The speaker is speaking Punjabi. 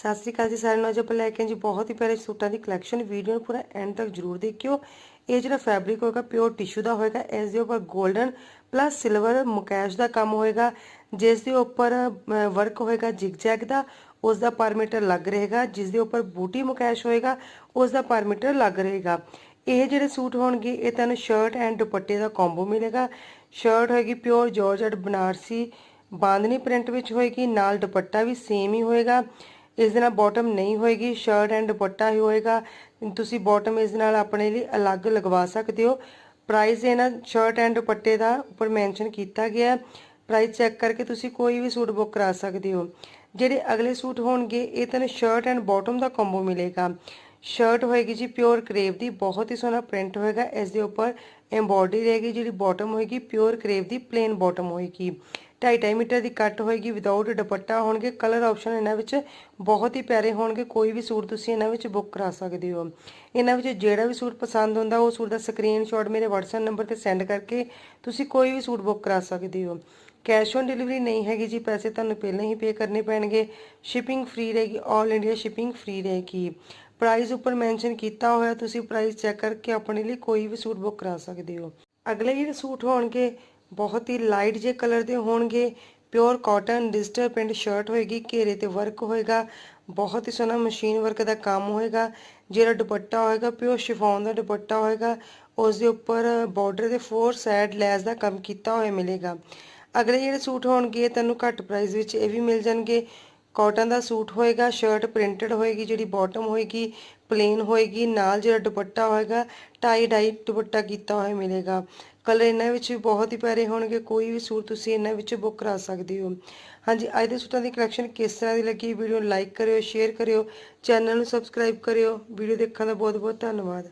ਸਤਿ ਸ੍ਰੀ ਅਕਾਲ ਜੀ ਸਾਰਿਆਂ ਨੂੰ। ਅੱਜ ਆਪਾਂ ਲੈ ਕੇ ਜੀ ਬਹੁਤ ਹੀ ਪਿਆਰੇ ਸੂਟਾਂ ਦੀ ਕਲੈਕਸ਼ਨ ਵੀਡੀਓ ਨੂੰ ਪੂਰਾ ਐਂਡ ਤੱਕ ਜਰੂਰ ਦੇਖਿਓ। ਇਹ ਜਿਹੜਾ ਫੈਬਰਿਕ ਹੋਏਗਾ ਪਿਓਰ ਟਿਸ਼ੂ ਦਾ ਹੋਏਗਾ। ਇਸ ਦੇ ਉੱਪਰ 골ਡਨ ਪਲੱਸ ਸਿਲਵਰ ਮੁਕੈਸ਼ ਦਾ ਕੰਮ ਹੋਏਗਾ। ਜਿਸ ਦੇ ਉੱਪਰ ਵਰਕ ਹੋਏਗਾ ਜਿਗਜੈਗ ਦਾ, ਉਸ ਦਾ ਪਰ ਮੀਟਰ ਲੱਗ ਰਹੇਗਾ। ਜਿਸ ਦੇ ਉੱਪਰ ਬੂਟੀ ਮੁਕੈਸ਼ ਹੋਏਗਾ, ਉਸ ਦਾ ਪਰ ਮੀਟਰ ਲੱਗ ਰਹੇਗਾ। ਇਹ ਜਿਹੜੇ ਸੂਟ ਹੋਣਗੇ, ਇਹ ਤੁਹਾਨੂੰ ਸ਼ਰਟ ਐਂਡ ਦੁਪੱਟੇ ਦਾ ਕੰਬੋ ਮਿਲੇਗਾ। ਸ਼ਰਟ ਹੋਏਗੀ pure georgette Banarasi. Bandhani print ਵਿੱਚ ਹੋਏਗੀ, ਨਾਲ ਦੁਪੱਟਾ ਵੀ ਸੇਮ ਹੀ ਹੋਏਗਾ। ਇਸ ਦੇ ਨਾਲ ਬਾਟਮ ਨਹੀਂ ਹੋਏਗੀ ਸ਼ਰਟ ਐਂਡ ਦੁਪੱਟਾ ਹੀ ਹੋਏਗਾ। ਤੁਸੀਂ ਬਾਟਮ ਇਸ ਨਾਲ ਆਪਣੇ ਲਈ ਅਲੱਗ ਲਗਵਾ ਸਕਦੇ ਹੋ। ਪ੍ਰਾਈਸ ਇਹਨਾਂ ਸ਼ਰਟ ਐਂਡ ਦੁਪੱਟੇ ਦਾ ਉੱਪਰ ਮੈਂਸ਼ਨ ਕੀਤਾ ਗਿਆ ਪ੍ਰਾਈਸ ਚੈੱਕ ਕਰਕੇ ਤੁਸੀਂ ਕੋਈ ਵੀ ਸੂਟ ਬੁੱਕ ਕਰਾ ਸਕਦੇ ਹੋ। ਜਿਹੜੇ ਅਗਲੇ ਸੂਟ ਹੋਣਗੇ, ਇਹ ਤੁਹਾਨੂੰ ਸ਼ਰਟ ਐਂਡ ਬਾਟਮ ਦਾ ਕੰਬੋ ਮਿਲੇਗਾ। ਸ਼ਰਟ ਹੋਏਗੀ ਜੀ ਪਿਓਰ ਕਰੇਵ ਦੀ, ਬਹੁਤ ਹੀ ਸੋਹਣਾ ਪ੍ਰਿੰਟ ਹੋਏਗਾ। ਇਸ ਦੇ ਉੱਪਰ ਐਮਬੋਡਰੀ ਰਹੇਗੀ ਜਿਹੜੀ ਬਾਟਮ ਹੋਏਗੀ ਪਿਓਰ ਕਰੇਵ ਦੀ ਪਲੇਨ ਬਾਟਮ ਹੋਏਗੀ। 2.5 ਮੀਟਰ ਦੀ ਕੱਟ ਹੋਏਗੀ ਵਿਦਆਊਟ ਦੁਪੱਟਾ ਹੋਣਗੇ ਕਲਰ ਆਪਸ਼ਨ ਇਹਨਾਂ ਵਿੱਚ ਬਹੁਤ ਹੀ ਪਿਆਰੇ ਹੋਣਗੇ, ਕੋਈ ਵੀ ਸੂਟ ਤੁਸੀਂ ਇਹਨਾਂ ਵਿੱਚ ਬੁੱਕ ਕਰਾ ਸਕਦੇ ਹੋ। ਇਹਨਾਂ ਵਿੱਚ ਜਿਹੜਾ ਵੀ ਸੂਟ ਪਸੰਦ ਹੁੰਦਾ, ਉਹ ਸੂਟ ਦਾ ਸਕਰੀਨਸ਼ਾਟ ਮੇਰੇ WhatsApp ਨੰਬਰ ਤੇ ਸੈਂਡ ਕਰਕੇ ਤੁਸੀਂ ਕੋਈ ਵੀ ਸੂਟ ਬੁੱਕ ਕਰਾ ਸਕਦੇ ਹੋ। ਕੈਸ਼ ਔਨ ਡਿਲੀਵਰੀ ਨਹੀਂ ਹੈਗੀ ਜੀ, ਪੈਸੇ ਤੁਹਾਨੂੰ ਪਹਿਲਾਂ ਹੀ ਪੇ ਕਰਨੇ ਪੈਣਗੇ। ਸ਼ਿਪਿੰਗ ਫ੍ਰੀ ਰਹੇਗੀ 올 ਇੰਡੀਆ ਸ਼ਿਪਿੰਗ ਫ੍ਰੀ ਰਹੇਗੀ। ਪ੍ਰਾਈਸ ਉੱਪਰ ਮੈਂਸ਼ਨ ਕੀਤਾ ਹੋਇਆ, ਤੁਸੀਂ ਪ੍ਰਾਈਸ ਚੈੱਕ ਕਰਕੇ ਆਪਣੇ ਲਈ ਕੋਈ ਵੀ ਸੂਟ ਬੁੱਕ ਕਰਾ ਸਕਦੇ ਹੋ। ਅਗਲੇ ਜਿਹੜੇ ਸੂਟ ਹੋਣਗੇ ਬਹੁਤ ਹੀ ਲਾਈਟ ਜੇ ਕਲਰ ਦੇ ਹੋਣਗੇ। Pure cotton, digital print shirt ਹੋਏਗੀ, ਘੇਰੇ ਤੇ ਵਰਕ ਹੋਏਗਾ। ਬਹੁਤ ਹੀ ਸੋਹਣਾ ਮਸ਼ੀਨ ਵਰਕ ਦਾ ਕੰਮ ਹੋਏਗਾ। ਜਿਹੜਾ ਦੁਪੱਟਾ ਹੋਏਗਾ, ਪਿਓਰ ਸ਼ਿਫੋਨ ਦਾ ਦੁਪੱਟਾ ਹੋਏਗਾ। ਉਸ ਦੇ ਉੱਪਰ ਬਾਰਡਰ ਦੇ ਫੋਰ ਸਾਈਡ ਲੈਸ ਦਾ ਕੰਮ ਕੀਤਾ ਹੋਇਆ ਮਿਲੇਗਾ। ਅਗਲੇ ਜਿਹੜੇ ਸੂਟ ਹੋਣਗੇ, ਤੁਹਾਨੂੰ ਘੱਟ ਪ੍ਰਾਈਸ ਵਿੱਚ ਇਹ ਵੀ ਮਿਲ ਜਾਣਗੇ। ਕਾਟਨ ਦਾ ਸੂਟ ਹੋਏਗਾ ਸ਼ਰਟ ਪ੍ਰਿੰਟਡ ਹੋਏਗੀ, ਜਿਹੜੀ ਬਾਟਮ ਹੋਏਗੀ ਪਲੇਨ ਹੋਏਗੀ, ਨਾਲ ਜਿਹੜਾ ਦੁਪੱਟਾ ਹੋਏਗਾ ਟਾਈ ਡਾਈ ਦੁਪੱਟਾ ਕੀਤਾ ਹੋਇਆ ਮਿਲੇਗਾ। ਕਲਰ ਇਹਨਾਂ ਵਿੱਚ ਵੀ ਬਹੁਤ ਹੀ ਪਿਆਰੇ ਹੋਣਗੇ, ਕੋਈ ਵੀ ਸੂਟ ਤੁਸੀਂ ਇਹਨਾਂ ਵਿੱਚ ਬੁੱਕ ਕਰਾ ਸਕਦੇ ਹੋ। ਹਾਂਜੀ, ਅੱਜ ਦੇ ਸੂਟਾਂ ਦੀ ਕਲੈਕਸ਼ਨ ਕਿਸ ਤਰ੍ਹਾਂ ਦੀ ਲੱਗੀ? ਵੀਡੀਓ ਨੂੰ ਲਾਈਕ ਕਰਿਓ ਸ਼ੇਅਰ ਕਰਿਓ ਚੈਨਲ ਨੂੰ ਸਬਸਕ੍ਰਾਈਬ ਕਰਿਓ। ਵੀਡੀਓ ਦੇਖਣ ਦਾ ਬਹੁਤ ਬਹੁਤ ਧੰਨਵਾਦ।